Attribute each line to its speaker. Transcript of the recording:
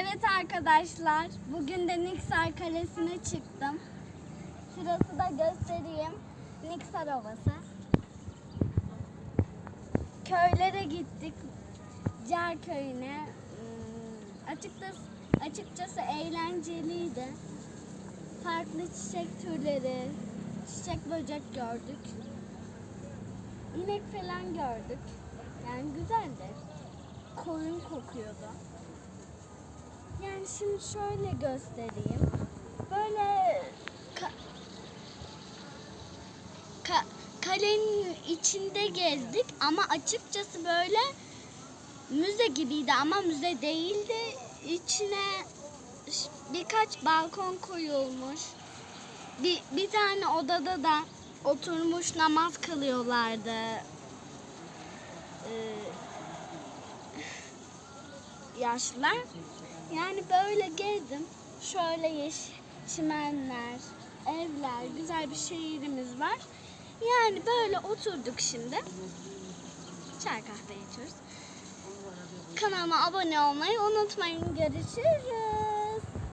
Speaker 1: Evet arkadaşlar, bugün de Niksar Kalesi'ne çıktım. Şurası da göstereyim. Niksar Ovası. Köylere gittik. Cer köyüne. Hmm, Açıkçası, açıkçası eğlenceliydi. Farklı çiçek türleri, çiçek böcek gördük. İnek falan gördük. Yani güzeldi. Koyun kokuyordu. Yani şimdi şöyle göstereyim. Böyle ka- ka- kalenin içinde gezdik ama açıkçası böyle müze gibiydi ama müze değildi. İçine birkaç balkon koyulmuş. Bir, bir tane odada da oturmuş namaz kılıyorlardı. Ee, yaşlılar. Yani böyle gezdim. Şöyle yeş çimenler, evler, güzel bir şehrimiz var. Yani böyle oturduk şimdi. Çay kahve içiyoruz. Kanalıma abone olmayı unutmayın. Görüşürüz.